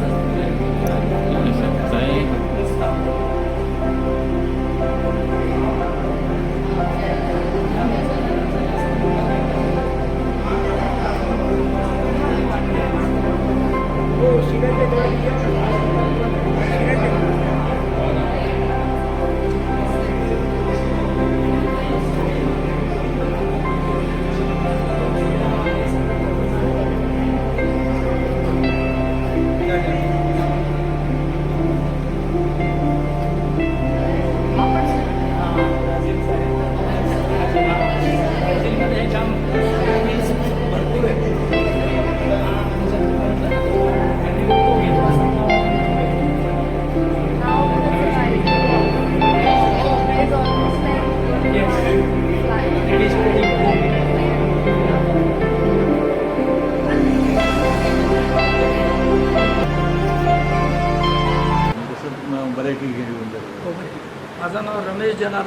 Actually एक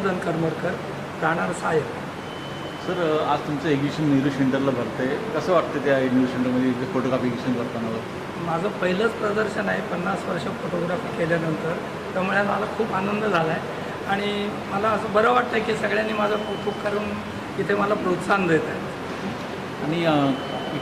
जनार्दन करमरकर राहणार साहेब. Sir आज तुमचं एक्झिबिशन नेहरू सेंटरला भरतंय. कसं वाटतं त्या नेहरू सेंटरमध्ये फोटोग्राफी एक्झिबिशन करताना? माझं पहिलंच प्रदर्शन आहे पन्नास वर्ष फोटोग्राफी केल्यानंतर. त्यामुळे मला खूप आनंद झाला आहे आणि मला असं बरं वाटतं की सगळ्यांनी माझं कौतुक करून इथे मला प्रोत्साहन देत आहे आणि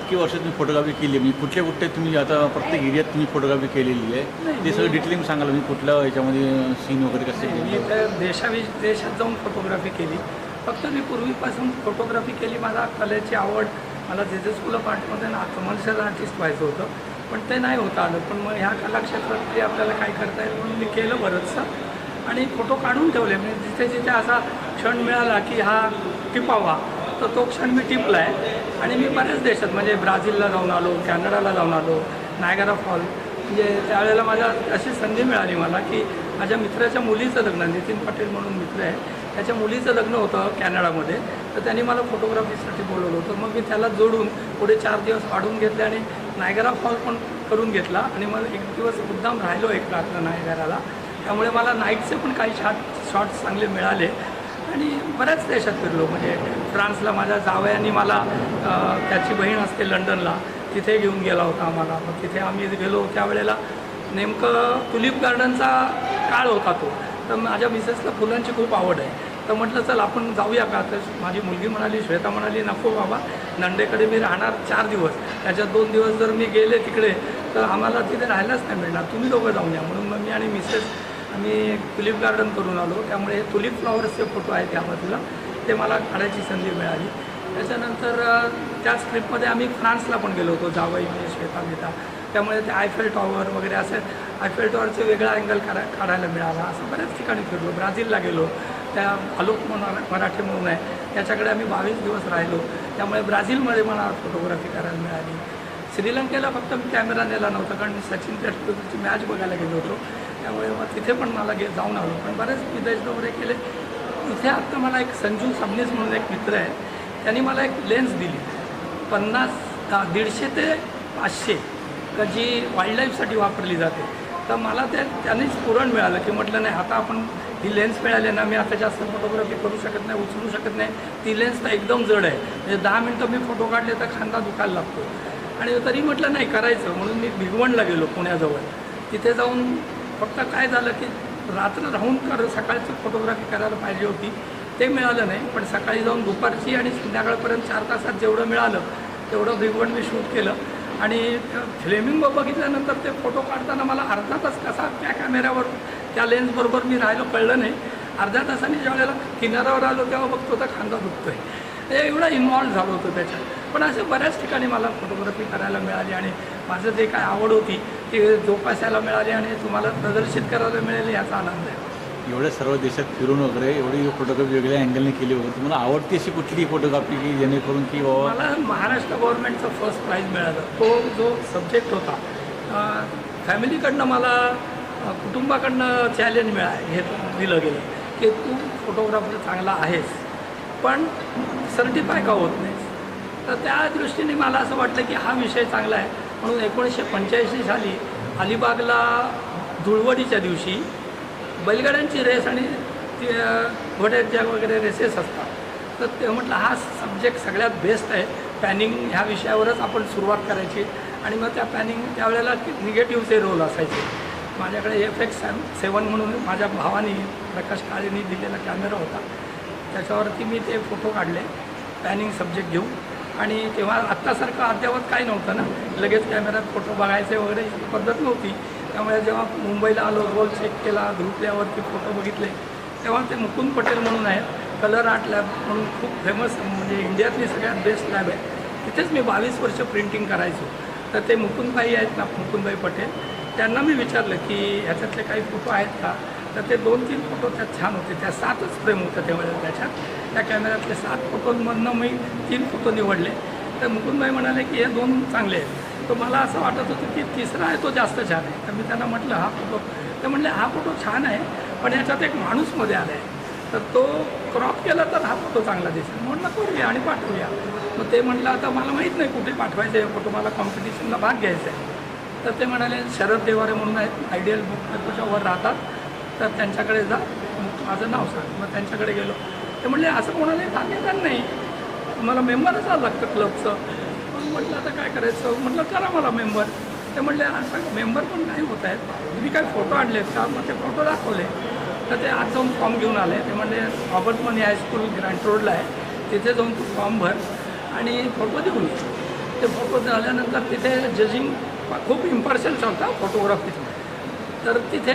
इतकी वर्ष तुम्ही फोटोग्राफी केली म्हणजे कुठे कुठे तुम्ही आता प्रत्येक एरियात तुम्ही फोटोग्राफी केलेली आहे. ते सगळं डिटेलिंग सांगाल मी कुठल्या याच्यामध्ये सीन वगैरे कसे मी तर देशावि देशात जाऊन फोटोग्राफी केली. फक्त मी पूर्वीपासून फोटोग्राफी केली. माझा कलेची आवड मला जे जे स्कूल ऑफ आर्टमध्ये ना कमर्शियल आर्टिस्ट व्हायचं होतं पण ते नाही होतं आलं. पण मग ह्या कलाक्षेत्रात ते आपल्याला काय करता येईल म्हणून मी केलं बरंचसं. आणि फोटो काढून ठेवले. म्हणजे जिथे जिथे असा क्षण मिळाला की हा टिपावा तर तो क्षण मी टिपला आहे आणि मी बऱ्याच देशात म्हणजे ब्राझीलला जाऊन आलो कॅनडाला जाऊन आलो नायगरा फॉल म्हणजे त्यावेळेला माझ्या अशी संधी मिळाली मला की माझ्या मित्राच्या मुलीचं लग्न नितीन पाटील म्हणून मित्र आहे त्याच्या मुलीचं लग्न होतं कॅनडामध्ये. तर त्यांनी मला फोटोग्राफीसाठी बोलवलं होतं. मग मी त्याला जोडून पुढे चार दिवस वाढून घेतले आणि नायगरा फॉल पण करून घेतला. आणि मग एक दिवस मुद्दाम राहिलो एक रात्र नायगराला. त्यामुळे मला नाईटचे पण काही शॉट शॉट्स चांगले मिळाले. आणि बऱ्याच देशात फिरलो. म्हणजे फ्रान्सला माझ्या जावयानी मला त्याची बहीण असते लंडनला तिथे घेऊन गेला होता आम्हाला. मग तिथे आम्ही गेलो. त्यावेळेला नेमकं टुलिप गार्डनचा काळ होता तो. तर माझ्या मिसेसला फुलांची खूप आवड आहे. तर म्हटलं चल आपण जाऊया का? तर माझी मुलगी म्हणाली श्वेता म्हणाली नको बाबा नंडेकडे मी राहणार चार दिवस. त्याच्यात दोन दिवस जर मी गेले तिकडे तर आम्हाला तिथे राहायलाच नाही मिळणार. तुम्ही दोघं जाऊन या. म्हणून मग मी आणि मिसेस आम्ही टुलिप गार्डन करून आलो. त्यामुळे टुलिप फ्लॉवर्सचे फोटो आहेत त्या बाजूला. ते मला काढायची संधी मिळाली. त्याच्यानंतर त्या त्याच ट्रिपमध्ये आम्ही फ्रान्सला पण गेलो होतो. जावई म्हणजे श्वेता मेहता त्यामुळे ते आयफेल टॉवर वगैरे असे आयफेल टॉवरचे वेगळा अँगल काढा काढायला मिळाला. असं बऱ्याच ठिकाणी फिरलो. ब्राझीलला गेलो. त्या आलोक म्हणून मराठी म्हणून आहे. त्याच्याकडे आम्ही बावीस दिवस राहिलो. त्यामुळे ब्राझीलमध्ये मला फोटोग्राफी करायला मिळाली. श्रीलंकेला फक्त मी कॅमेरा नेला नव्हता कारण मी सचिन तेंडुलकरची मॅच बघायला गेलो होतो. त्यामुळे मग तिथे पण मला गे जाऊन आलो. पण बरेच विदेश दौरे केले. इथे आत्ता मला एक संजू सबनीस म्हणून एक मित्र आहे त्यांनी मला एक लेन्स दिली. पन्नास दीडशे ते पाचशे का जी वाईल्डलाईफसाठी वापरली जाते. तर मला ते त्यांनीच पुरण मिळालं की म्हटलं नाही आता आपण ही लेन्स मिळाली ना मी आता जास्त फोटोग्राफी करू शकत नाही उचलू शकत नाही. ती लेन्स तर एकदम जड आहे. म्हणजे दहा मिनटं मी फोटो काढले तर खांदा दुखायला लागतो. आणि तरी म्हटलं नाही करायचं. म्हणून मी भिगवणला गेलो पुण्याजवळ. तिथे जाऊन फक्त काय झालं की रात्र राहून कर सकाळची फोटोग्राफी करायला पाहिजे होती. ते मिळालं नाही पण सकाळी जाऊन दुपारची आणि संध्याकाळपर्यंत चार तासात जेवढं मिळालं तेवढं भिगवण मी शूट केलं. आणि फ्लेमिंग बघितल्यानंतर ते फोटो काढताना मला अर्धा तास कसा त्या कॅमेऱ्यावर त्या लेन्सबरोबर मी राहिलो कळलं नाही. अर्ध्या तासाने ज्या वेळेला किनाऱ्यावर आलो तेव्हा बघतो तर खांदा दुखतोय. हे एवढा इन्व्हॉल्व झालो होतो त्याच्यात. पण असे बऱ्याच ठिकाणी मला फोटोग्राफी करायला मिळाली आणि माझं जे काय आवड होती ती जोपासायला मिळाली आणि तुम्हाला प्रदर्शित करायला मिळाली याचा आनंद आहे. एवढ्या सर्व देशात फिरून वगैरे एवढी फोटोग्राफी वेगळ्या अँगलने केली वगैरे तुम्हाला आवडती अशी कुठली फोटोग्राफी की जेणेकरून की बाबा मला महाराष्ट्र गव्हर्नमेंटचं फर्स्ट प्राईज मिळालं. तो जो सब्जेक्ट होता फॅमिलीकडनं मला कुटुंबाकडनं चॅलेंज मिळा हे दिलं गेलं की तू फोटोग्राफर चांगला आहेस पण सर्टिफाय का होत नाहीस? तर त्या दृष्टीने मला असं वाटलं की हा विषय चांगला आहे. म्हणून एकोणीसशे पंच्याऐंशी साली अलिबागला धुळवडीच्या दिवशी बैलगाड्यांची रेस आणि ती, वगैरे रेसेस असतात. तर ते म्हटलं हा सब्जेक्ट सगळ्यात बेस्ट आहे. पॅनिंग ह्या विषयावरच आपण सुरुवात करायची. आणि मग त्या पॅनिंग त्यावेळेला निगेटिव्हचे रोल असायचे. माझ्याकडे एफ एक्स सेवन म्हणून माझ्या भावाने प्रकाश काळेनी दिलेला कॅमेरा होता. त्याच्यावरती मी ते फोटो काढले. पॅनिंग सब्जेक्ट घेऊन. आणि तेव्हा आत्तासारखं अद्यावत काही नव्हतं ना. लगेच कॅमेऱ्यात फोटो बघायचे वगैरे पद्धत नव्हती. त्यामुळे जेव्हा मुंबईला आलो रोल चेक केला ग्रुपल्यावरती फोटो बघितले तेव्हा ते मुकुंद पटेल म्हणून आहेत. कलर आर्ट लॅब म्हणून खूप फेमस म्हणजे इंडियातली सगळ्यात बेस्ट लॅब आहे. तिथेच मी बावीस वर्ष प्रिंटिंग करायचो. तर ते मुकुंदबाई आहेत ना मुकुंदबाई पटेल. त्यांना मी विचारलं की ह्याच्यातले काही फोटो आहेत का? तर ते दोन तीन फोटो त्यात छान होते. त्या सातच फ्रेम होतं त्यावेळेला त्याच्यात. त्या कॅमेऱ्यातले सात फोटोंमधनं मी तीन फोटो निवडले. तर मुकुंदबाई म्हणाले की हे दोन चांगले आहेत. तर मला असं वाटत होतं की तिसरा आहे तो जास्त छान आहे. तर मी त्यांना म्हटलं हा फोटो ते म्हणले हा फोटो छान आहे पण याच्यात एक माणूसमध्ये आला आहे तर तो क्रॉप केला तर हा फोटो चांगला दिसेल. म्हणलं करूया आणि पाठवूया. मग ते म्हटलं आता मला माहीत नाही कुठे पाठवायचं आहे फोटो मला कॉम्पिटिशनला भाग घ्यायचा आहे. तर ते म्हणाले शरद देवारे म्हणून आहेत आयडियल बुक वर राहतात तर त्यांच्याकडे जा. माझं नाव सांग. मग त्यांच्याकडे गेलो. ते म्हणले असं कोणालाही सांगितलं नाही. मला मेंबरच आलं लागतं क्लबचं मग म्हटलं आता काय करायचं? म्हटलं करा मला मेंबर ते म्हणले आता मेंबर पण नाही होत आहेत. मी काय फोटो आणले का? मग ते फोटो दाखवले. तर ते आज जाऊन फॉर्म घेऊन आले. ते म्हणले रॉबर्ट मनी हायस्कूल ग्रँट रोडला आहे. तिथे जाऊन तू फॉर्म भर आणि फोटो देऊन ये. ते फोटो झाल्यानंतर तिथे जजिंग खूप इम्पार्शल चालतं फोटोग्राफीचं तर तिथे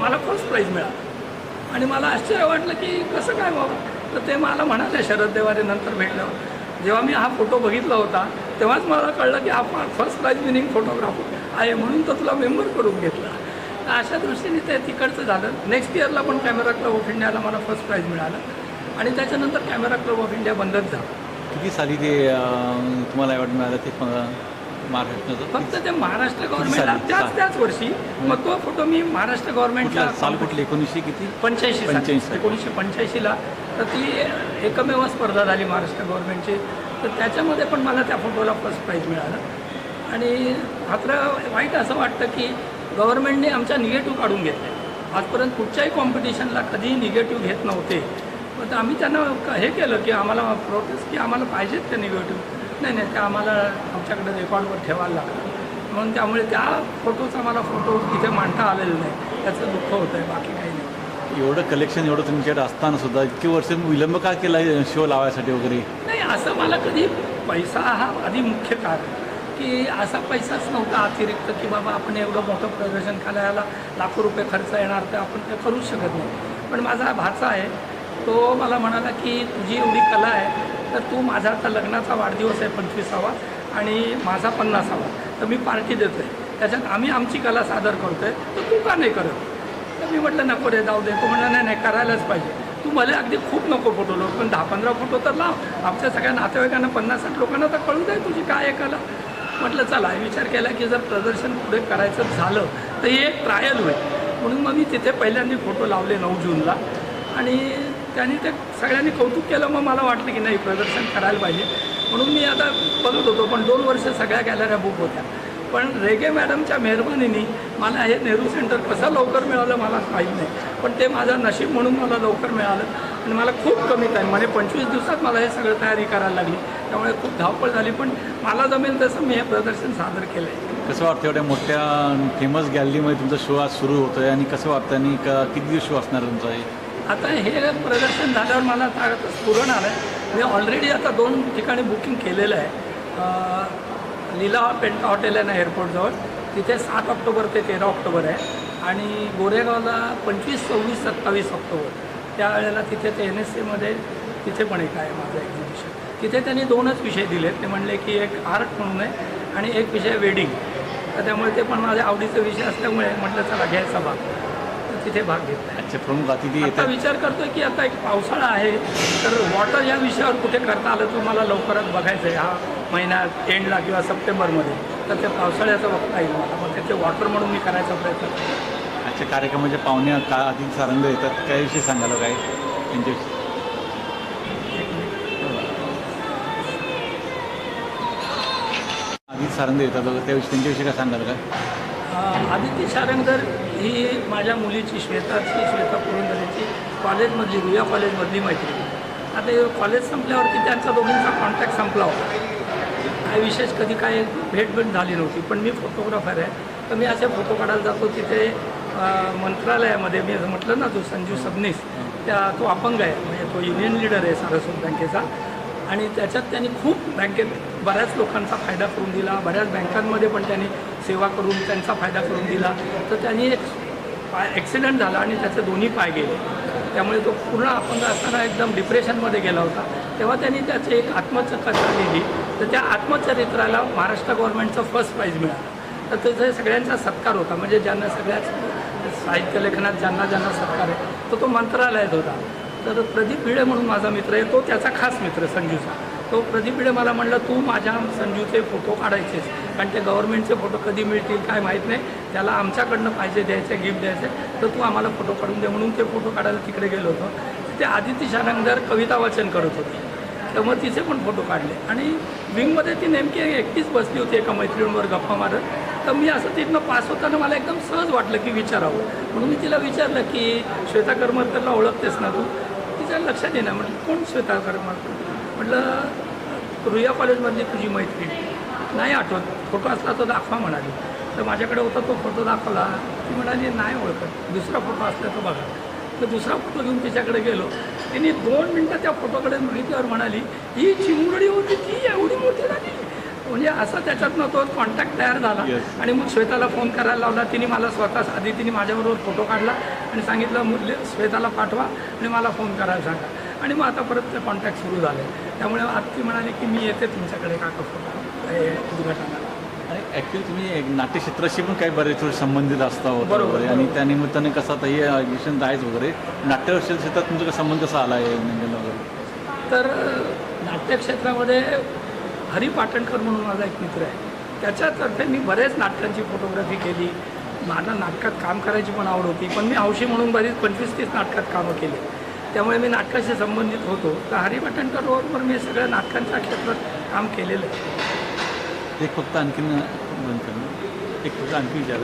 मला फर्स्ट प्राईज मिळाला. आणि मला आश्चर्य वाटलं की कसं काय बाबा? तर ते मला म्हणाले शरद देवारे नंतर भेटल्यावर जेव्हा मी हा फोटो बघितला होता तेव्हाच मला कळलं की हा फर्स्ट प्राईज विनिंग फोटोग्राफर आहे म्हणून तर तुला मेंबर करून घेतला. तर अशा दृष्टीने ते तिकडचं झालं. नेक्स्ट इयरला पण कॅमेरा क्लब ऑफ इंडियाला मला फर्स्ट प्राईज मिळालं. आणि त्याच्यानंतर कॅमेरा क्लब ऑफ इंडिया बंदच झालं. किती साली ते तुम्हाला अवॉर्ड मिळालं ते महाराष्ट्राचं फक्त ते महाराष्ट्र? गव्हर्नमेंटला त्याच त्याच वर्षी. मग तो फोटो मी महाराष्ट्र गव्हर्नमेंटला साल कुठले? एकोणीसशे किती? पंच्याऐंशी 85 एकोणीसशे पंच्याऐंशीला तर ती एकमेव स्पर्धा झाली महाराष्ट्र गव्हर्नमेंटची तर त्याच्यामध्ये पण मला त्या फोटोला फर्स्ट प्राईज मिळालं. आणि मात्र वाईट असं वाटतं की गव्हर्नमेंटने आमच्या निगेटिव्ह काढून घेतले. आजपर्यंत कुठच्याही कॉम्पिटिशनला कधीही निगेटिव्ह घेत नव्हते. मग आम्ही त्यांना हे केलं की आम्हाला प्रोटेस्ट की आम्हाला पाहिजेत ते निगेटिव्ह नाही नाही ते आम्हाला आमच्याकडे रेकॉर्डवर ठेवायला लागतं म्हणून त्यामुळे त्या फोटोचा मला फोटो इथे मांडता आलेला नाही. त्याचं दुःख होतं आहे बाकी काही नाही. एवढं कलेक्शन एवढं तुमच्याकडे असताना सुद्धा इतकी वर्ष विलंब का केला शो लावायसाठी वगैरे? नाही असं मला कधी पैसा हा आधी मुख्य कारण. की असा पैसाच नव्हता अतिरिक्त की बाबा आपण एवढं मोठं प्रदर्शन करायला लाखो रुपये खर्च येणार तर आपण ते करूच शकत नाही. पण माझा भाचा आहे तो मला म्हणाला की तुझी एवढी कला आहे तर तू माझा आता लग्नाचा वाढदिवस आहे पंचवीसावा आणि माझा पन्नासावा. तर मी पार्टी देतो आहे त्याच्यात आम्ही आमची कला सादर करतो आहे तर तू का नाही करत? तर मी म्हटलं नको रे जाऊ दे. तो म्हटलं नाही नाही करायलाच पाहिजे. तू मला अगदी खूप नको फोटो लो पण दहा पंधरा फोटो तर लाव. आमच्या सगळ्या नातेवाईकांना पन्नास साठ लोकांना तर कळू दे तुझी काय आहे कला. म्हटलं चला. विचार केला की जर प्रदर्शन पुढे करायचं झालं तर हे एक ट्रायल होईल. म्हणून मग मी तिथे पहिल्यांदा फोटो लावले नऊ जूनला. आणि त्यांनी ते सगळ्यांनी कौतुक केलं. मग मला वाटलं की नाही प्रदर्शन करायला पाहिजे. म्हणून मी आता बघत होतो पण दोन वर्ष सगळ्या गॅलऱ्या बुक होत्या. पण रेगे मॅडमच्या मेहरबानीने मला हे नेहरू सेंटर कसं लवकर मिळालं मला माहीत नाही. पण ते माझं नशीब म्हणून मला लवकर मिळालं. आणि मला खूप कमी टाईम म्हणजे पंचवीस दिवसात मला हे सगळं तयारी करायला लागली. त्यामुळे खूप धावपळ झाली. पण मला जमेल तसं मी हे प्रदर्शन सादर केलं आहे कसं वाटतं एवढ्या मोठ्या फेमस गॅलरीमध्ये तुमचा शो आज सुरू होतो आहे आणि कसं वाटतं? आणि का किती दिवस शो असणार तुमचा हे? आता हे प्रदर्शन झाल्यावर मला आता स्फुरण आलं आहे. मी ऑलरेडी आता दोन ठिकाणी बुकिंग केलेलं आहे. लीला पेंट हॉटेल आहे ना एअरपोर्टजवळ तिथे सात ऑक्टोबर ते तेरा ऑक्टोबर आहे. आणि गोरेगावला पंचवीस सव्वीस सत्तावीस ऑक्टोबर. त्यावेळेला तिथे ते एन एस सीमध्ये तिथे पण एक आहे माझं एक्झिबिशन तिथे त्यांनी दोनच विषय दिलेत. ते म्हणले की एक आर्ट म्हणून आहे आणि एक विषय वेडिंग तर त्यामुळे ते पण माझ्या आवडीचा विषय असल्यामुळे म्हटलं चला घ्यायचा भाग. तिथे भाग घेतला अच्छा प्रमुख अतिथी आता येतात. विचार करतोय की आता एक पावसाळा आहे तर वॉटर या विषयावर कुठे करता आलं तर मला लवकरात बघायचं आहे हा महिन्यात एंडला किंवा सप्टेंबरमध्ये. तर त्या पावसाळ्याचं बघता येईल मला. मग त्याचे वॉटर म्हणून मी करायचा प्रयत्न करतो. अच्छा कार्यक्रमाचे पाहुणे का अतिथी सारंग येतात. त्याविषयी सांगाल काय? त्यांच्याविषयी अतिथी सारंग येतात त्याविषयी त्यांच्याविषयी काय सांगाल काय? अं, आदिती शारंगधर ही माझ्या मुलीची श्वेताची श्वेता पुरंदरेची कॉलेजमधली रुया कॉलेजमधली मैत्रीण आता कॉलेज संपल्यावरती त्यांचा दोघींचा कॉन्टॅक्ट संपला होता. काय विशेष कधी काय भेट भेट झाली नव्हती पण मी फोटोग्राफर आहे. तर मी असे फोटो काढायला जातो तिथे मंत्रालयामध्ये मी असं म्हटलं ना तो संजीव सबनीस त्या तो अपंग आहे. म्हणजे तो युनियन लीडर आहे सारस्वत बँकेचा. आणि त्याच्यात त्यांनी खूप बँकेत बऱ्याच लोकांचा फायदा करून दिला. बऱ्याच बँकांमध्ये पण त्यांनी सेवा करून त्यांचा फायदा करून दिला. तर त्यांनी एक पाय ॲक्सिडेंट झाला आणि त्याचे दोन्ही पाय गेले. त्यामुळे तो पूर्ण अपंग असताना एकदम डिप्रेशनमध्ये गेला होता. तेव्हा त्यांनी त्याची एक आत्मचरित्र लिहिली. तर त्या आत्मचरित्राला महाराष्ट्र गव्हर्नमेंटचं फर्स्ट प्राईज मिळालं. तर त्याचा सगळ्यांचा सत्कार होता. म्हणजे ज्यांना सगळ्याच साहित्य लेखनात ज्यांना ज्यांना सत्कार आहे तो तो मंत्रालयात होता. तर प्रदीप भिडे म्हणून माझा मित्र आहे तो त्याचा खास मित्र संजूचा तो प्रदीप भिडे मला म्हणलं तू माझ्या संजूचे फोटो काढायचेस कारण ते गव्हर्नमेंटचे फोटो कधी मिळतील काय माहीत नाही. त्याला आमच्याकडनं पाहिजे द्यायचे गिफ्ट द्यायचे तर तू आम्हाला फोटो काढून दे. म्हणून ते फोटो काढायला तिकडे गेलो होतो. ते आदिती शानंगधर कविता वाचन करत होती. तर मग तिचे पण फोटो काढले. आणि विंगमध्ये ती नेमकी एकटीच बसली होती एका मैत्रिणीवर गप्पा मारत. तर मी असं तिथनं पास होताना मला एकदम सहज वाटलं की विचारावं. म्हणून मी तिला विचारलं की श्वेता करमरकरला ओळखतेस ना तू? तिच्या लक्षात येणार म्हटलं कोण श्वेता करमरकर? म्हटलं रुया कॉलेजमधली तुझी मैत्रीण. नाही आठवत. फोटो असला तो दाखवा म्हणाली. तर माझ्याकडे होता तो फोटो दाखवला. ती म्हणाली नाही ओळखत. दुसरा फोटो असला तो बघा. तर दुसरा फोटो घेऊन तिच्याकडे गेलो. तिने दोन मिनटं त्या फोटोकडे बघितल्यावर म्हणाली ही चिमुरडी होती ती एवढी मोठी झाली म्हणजे असं त्याच्यातनं तो कॉन्टॅक्ट तयार झाला. आणि मग श्वेताला फोन करायला लावला. तिने मला स्वतः आधी तिने माझ्याबरोबर फोटो काढला आणि सांगितलं मुले श्वेताला पाठवा आणि मला फोन करायला सांगा. आणि मग आता परत ते कॉन्टॅक्ट सुरू झाले. त्यामुळे आज ती म्हणाली की मी येते तुमच्याकडे काका फोटो हे उद्घाटनाला आणि ॲक्च्युली तुम्ही एक नाट्यक्षेत्राशी पण काही बरेच वेळ संबंधित असता होता बरोबर, आणि. त्या निमित्ताने कसं आता हे ॲडमिशन आहेच वगैरे. नाट्यक्षेत्रात तुमचा का संबंध कसा आला आहे म्हणजे वगैरे? तर नाट्यक्षेत्रामध्ये हरी पाटणकर म्हणून माझा एक मित्र आहे. त्याच्यातर्फे मी बरेच नाटकांची फोटोग्राफी केली. मला नाटकात काम करायची पण आवड होती. पण मी हौशी म्हणून बरीच पंचवीस तीस नाटकात कामं केली. त्यामुळे मी नाटकाशी संबंधित होतो. तर हरी पाटणकरबरोबर मी सगळ्या नाटकांच्या क्षेत्रात काम केलेलं आहे. एक फक्त आणखीन एक फक्त आणखी विचार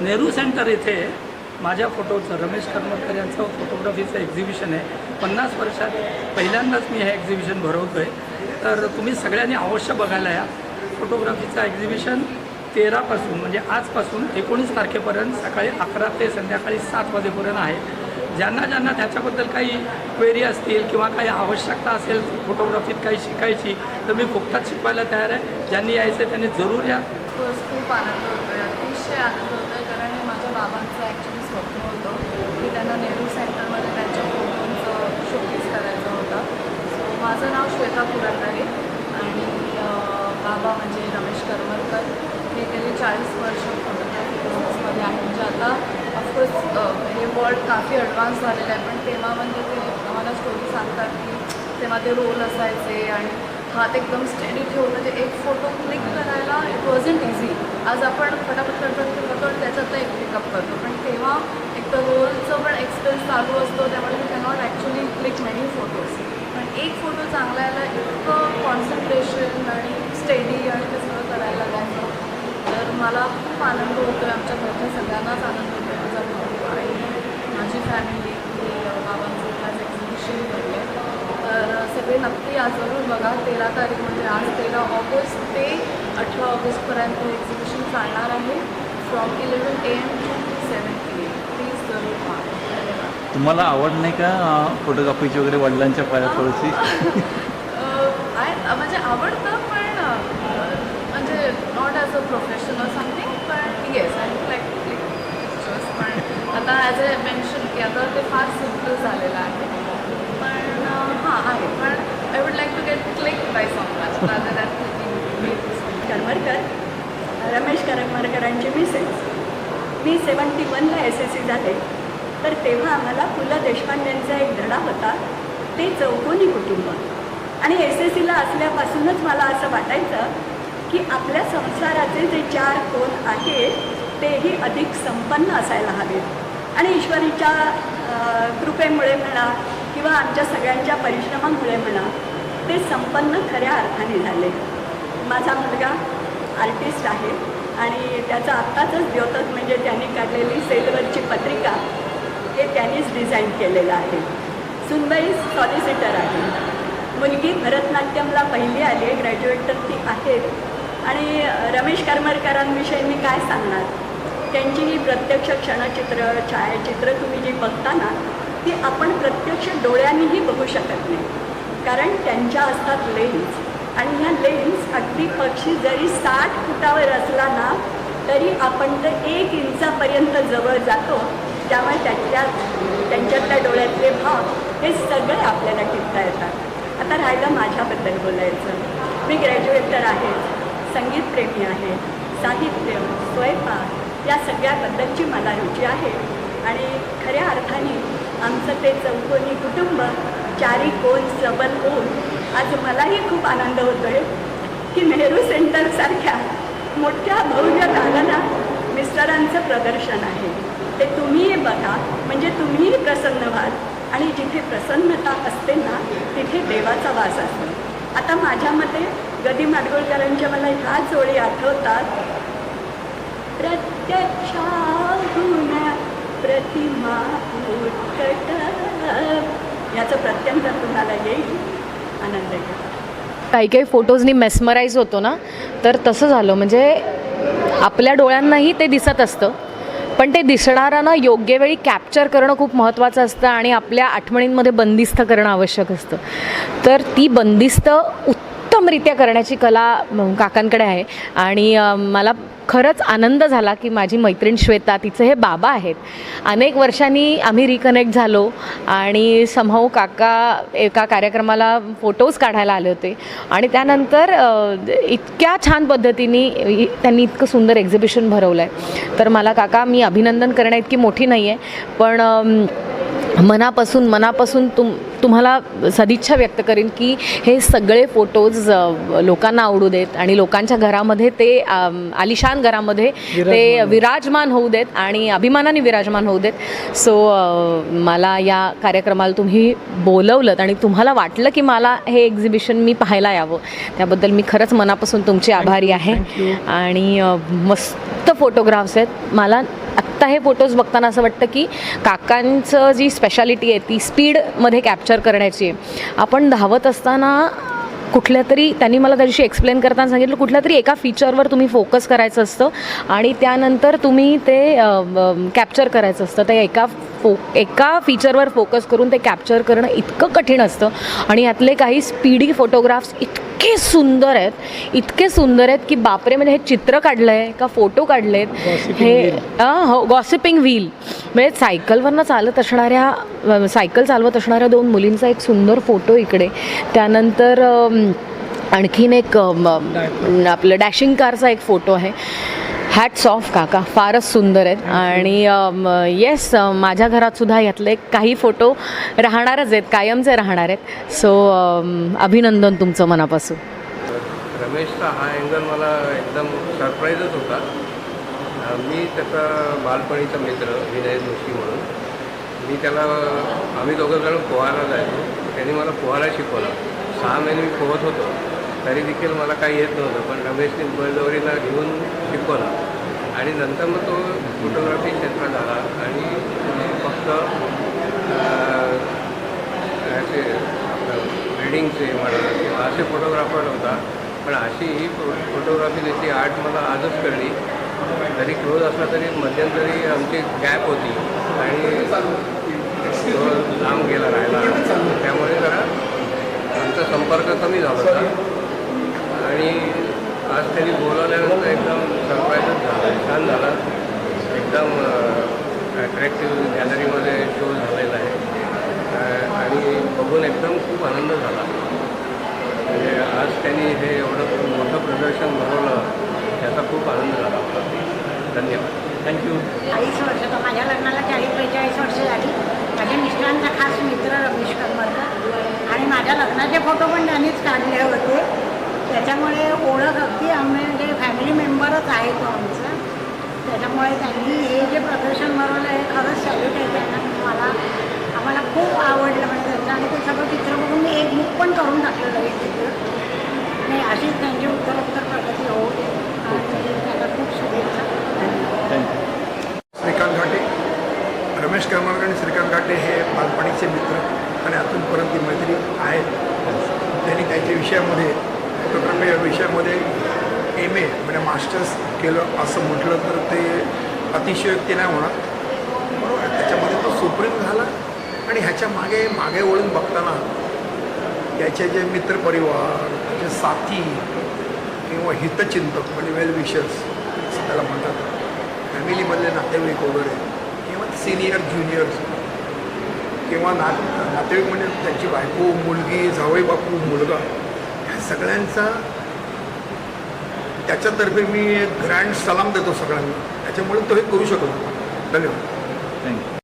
नेहरू सेंटर येथे माझ्या फोटोचं रमेश करमरकर यांचं फोटोग्राफीचं एक्झिबिशन आहे. पन्नास वर्षात पहिल्यांदाच मी हे एक्झिबिशन भरवतो आहे तर तुम्ही सगळ्यांनी अवश्य बघायला या. फोटोग्राफीचं एक्झिबिशन तेरापासून म्हणजे आजपासून एकोणीस तारखेपर्यंत सकाळी अकरा ते संध्याकाळी सात वाजेपर्यंत आहे. ज्यांना ज्यांना त्याच्याबद्दल काही क्वेरी असतील किंवा काही आवश्यकता असेल फोटोग्राफीत काही शिकायची तर मी फुकटात शिकवायला तयार आहे. ज्यांनी यायचं त्यांनी जरूर या. खूप आनंद होतोय अतिशय आनंद होतोय कारण हे माझ्या बाबांचं ॲक्च्युली स्वप्न होतं. की त्यांना नेहरू सेंटरमध्ये त्यांच्या फोटोंचं शोकेस करायचं होतं. सो माझं नाव श्वेता पुरंदरे आणि बाबा म्हणजे रमेश करमरकर हे गेली चाळीस वर्ष फोटोग्राफी बिझनेसमध्ये आहे. म्हणजे आता ऑफकोर्स हे वर्ल्ड काफी ॲडव्हान्स झालेलं आहे पण तेव्हा म्हणजे ते आम्हाला स्टोरी सांगतात की तेव्हा ते रोल असायचे आणि हात एकदम स्टेडी ठेवून म्हणजे एक फोटो क्लिक करायला इट वॉजंट इझी आज आपण फटाफट करतात करतो आणि त्याच्यातनं एक पिकअप करतो. पण तेव्हा एक तर रोलचं पण एक्सपिरियन्स चालू असतो त्यामुळे मी cannot actually click many photos पण एक फोटो चांगला यायला इतकं कॉन्सन्ट्रेशन आणि स्टेडी आणि ते सगळं करायला लागतं तर मला खूप आनंद होतो आहे आमच्या घरच्या सगळ्यांनाच आनंद होतो माझा भाऊ आणि माझी फॅमिली की बाबांचं आज एक्झिबिशन भरले तर सगळे नक्की आज जरूर बघा तेरा तारीख म्हणजे आज तेरा ऑगस्ट ते अठरा ऑगस्टपर्यंत एक्झिबिशन चालणार आहे. From eleven A M to seven P M please जरूर पहा. तुम्हाला आवड नाही का फोटोग्राफीची वगैरे वडिलांच्या पाया थोडीशी अह, आहे म्हणजे आवडतं पण अह, म्हणजे not as a professional something पण yes I like click pictures पण आता ॲज अ मेन्शन की आता ते फार सिंपल झालेलं आहे. पण हां आहे. पण I would like to get click by someone rather Karmarkar Ramesh करमरकरांचे Mrs मी सेवन्टी वनला एस एस सी झाले. तर तेव्हा आम्हाला पु ल देशपांडेंचा एक धडा होता. ते चौकोनी कुटुंब. आणि एस एस सीला असल्यापासूनच मला असं वाटायचं की आपल्या संसाराचे जे चार कोण आहेत तेही अधिक संपन्न असायला हवेत. आणि ईश्वरीच्या कृपेमुळे म्हणा किंवा आमच्या सगळ्यांच्या परिश्रमामुळे म्हणा ते संपन्न खऱ्या अर्थाने झाले. माझा मुलगा आर्टिस्ट आहे आणि त्याचं आत्ताचंच द्योतक म्हणजे त्यांनी काढलेली सेलवरची पत्रिका हे त्यांनीच डिझाईन केलेलं आहे. सुनबाई सॉलिसिटर आहे. मुलगी भरतनाट्यमला पहिली आली आहे ग्रॅज्युएट तर ती आहेत आणि रमेश करमरकरांविषयी मी काय सांगणार? त्यांची ही प्रत्यक्ष क्षणचित्र छायाचित्र तुम्ही जी बघता ना ती आपण प्रत्यक्ष डोळ्यांनीही बघू शकत नाही. कारण त्यांच्या असतात लेन्स आणि ह्या लेन्स अगदी पक्षी जरी साठ फुटावर असला ना तरी आपण ते एक इंचापर्यंत जवळ जातो. त्यामुळे त्यांच्या त्यांच्यातल्या डोळ्यातले भाव हे सगळे आपल्याला टिपता येतात. आता राहिलं माझ्याबद्दल बोलायचं. मी ग्रॅज्युएट तर आहे. संगीतप्रेमी आहे साहित्य स्वयंपाक या सगळ्याबद्दलची मला रुची आहे. आणि खऱ्या अर्थाने आमचं ते चौकोनी कुटुंब चारी कोण सबल होऊन आज मलाही खूप आनंद होतो आहे की नेहरू सेंटरसारख्या मोठ्या भव्य दालना मिस्टरांचं प्रदर्शन आहे. ते तुम्हीही बघा म्हणजे तुम्हीही प्रसन्न व्हाल. आणि जिथे प्रसन्नता असते ना तिथे देवाचा वास असतो. आता माझ्या मते गदी माडगुळकरांच्या मला ह्या ओळी आठवतात. प्रत्यक्षाहून प्रतिमा उत्कट याचं प्रत्यंतर तुम्हाला येईल. आनंद घ्या. काही काही फोटोजनी मेस्मराईज होतो ना तर तसं झालं. म्हणजे आपल्या डोळ्यांनाही ते दिसत असतं पण ते दिसणाऱ्यांना योग्य वेळी कॅप्चर करणं खूप महत्त्वाचं असतं आणि आपल्या आठवणींमध्ये बंदिस्त करणं आवश्यक असतं. तर ती बंदिस्त उत्तमरित्या करण्याची कला काकांकडे आहे. आणि मला खरंच आनंद झाला की माझी मैत्रीण श्वेता तिचे हे बाबा आहेत. अनेक वर्षांनी आम्ही रिकनेक्ट झालो आणि समभाऊ काका एका कार्यक्रमाला फोटोज काढायला आले होते. आणि त्यानंतर इतक्या छान पद्धतीने त्यांनी इतकं सुंदर एक्झिबिशन भरवलं आहे तर मला काका मी अभिनंदन करण्या इतकी मोठी नाही आहे पण मनापासून मनापासून तुम तुम्हाला सदिच्छा व्यक्त करीन की हे सगळे फोटोज लोकांना आवडू देत आणि लोकांच्या घरामध्ये ते आलिशान घरामध्ये ते विराजमान होऊ देत. आणि अभिमानाने विराजमान होऊ देत. सो मला या कार्यक्रमाला तुम्ही बोलवलं आणि तुम्हाला वाटलं की मला हे एक्झिबिशन मी पाहायला यावं. त्याबद्दल मी खरंच मनापासून तुमची आभारी आहे. आणि मस्त फोटोग्राफ्स आहेत. मला आत्ता हे फोटोज बघताना असं वाटतं की काकांचं जी स्पेशालिटी आहे ती स्पीडमध्ये कॅप्चर करण्याची आहे. आपण धावत असताना कुठल्या तरी त्यांनी मला त्या दिवशी एक्सप्लेन करताना सांगितलं कुठल्या तरी एका फीचरवर तुम्ही फोकस करायचं असतं आणि त्यानंतर तुम्ही ते कॅप्चर करायचं असतं. त्या एका फो एका फीचरवर फोकस करून ते कॅप्चर करणं इतकं कठीण असतं. आणि यातले काही स्पीडी फोटोग्राफ्स इतके सुंदर आहेत इतके सुंदर आहेत की बापरे म्हणजे हे चित्र काढलं आहे का फोटो काढले आहेत हे हो गॉसिपिंग व्हील म्हणजे सायकलवरनं चालत असणाऱ्या सायकल चालवत असणाऱ्या दोन मुलींचा एक सुंदर फोटो इकडे. त्यानंतर आणखीन एक आपलं डॅशिंग कारचा एक फोटो आहे. हॅट्स ऑफ काका. फारच सुंदर आहेत. आणि येस माझ्या घरात सुद्धा यातले काही फोटो राहणारच आहेत. कायमचे राहणार आहेत. सो अभिनंदन तुमचं मनापासून. रमेशचा हा अँगल मला एकदम सरप्राईजच होता. मी त्याचा बालपणीचा मित्र विनय जोशी म्हणून. मी त्याला आम्ही दोघं जण पोहायला जायचो. त्यांनी मला पोहायला शिकवलं. सहा महिने मी पोहत होतो. तरी देखील मला काही येत नव्हतं पण रमेशने बळजवळीला घेऊन शिकवला. आणि नंतर मग तो फोटोग्राफी क्षेत्रात आला आणि फक्त असे वेडिंगचे म्हणा किंवा असे फोटोग्राफर होता पण अशी ही फो फोटोग्राफी त्याची आर्ट मला आजच कळली. तरी क्लोज असला तरी मध्यंतरी आमची गॅप होती आणि लांब गेला राहायला. त्यामुळे जरा आमचा संपर्क कमी झाला होता. आणि आज त्यांनी बोलवल्यानंतर एकदम सरप्राईजच झाला. छान झाला. एकदम अट्रॅक्टिव्ह गॅलरीमध्ये शो झालेला आहे. आणि बघून एकदम खूप आनंद झाला. म्हणजे आज त्यांनी हे एवढं मोठं प्रदर्शन भरवलं त्याचा खूप आनंद झाला. मला धन्यवाद थँक्यू चाळीस वर्ष तर माझ्या लग्नाला चाळीस बेचाळीस वर्ष झाली. माझ्या मिस्टरांचा खास मित्र रमेश करमरकर आणि माझ्या लग्नाचे फोटो पण त्यांनीच काढले होते. त्याच्यामुळे ओळख अगदी आम्ही म्हणजे फॅमिली मेंबरच आहे तो आमचा. त्याच्यामुळे त्यांनी हे जे प्रदर्शन भरवलं हे खरंच सॅल्यूट आहे त्यांना. मला आम्हाला खूप आवडलं म्हणजे त्यांचं. आणि ते सगळं चित्र बघून मी एक बुक पण करून टाकलेलं आहे चित्र नाही अशीच त्यांची उत्तरोत्तर प्रगती हो आणि त्याला खूप शुभेच्छा. धन्यवाद थँक्यू श्रीकांत घाटे रमेश करमरकर आणि श्रीकांत घाटे हे बालपणीचे मित्र आणि अजूनपर्यंत ती मैत्री आहेत. त्यांनी त्यांच्या विषयामध्ये फोटोग्राफी या विषयामध्ये एम ए म्हणजे मास्टर्स केलं असं म्हटलं तर ते अतिशयोक्ती नाही होणार. बरोबर त्याच्यामध्ये तो सुप्रीम झाला आणि ह्याच्या मागे मागे वळून बघताना याचे जे मित्रपरिवार त्याचे साथी किंवा हितचिंतक म्हणजे वेल विशर्स असं त्याला म्हणतात. फॅमिलीमधले नातेवाईक वगैरे किंवा सिनियर ज्युनियर्स किंवा ना नातेवाईक म्हणजे त्यांची बायको मुलगी जावई बापू मुलगा. सगळ्यांचा त्याच्यातर्फे मी एक ग्रँड सलाम देतो सगळ्यांना. त्याच्यामुळे तो हे करू शकतो धन्यवाद. थँक्यू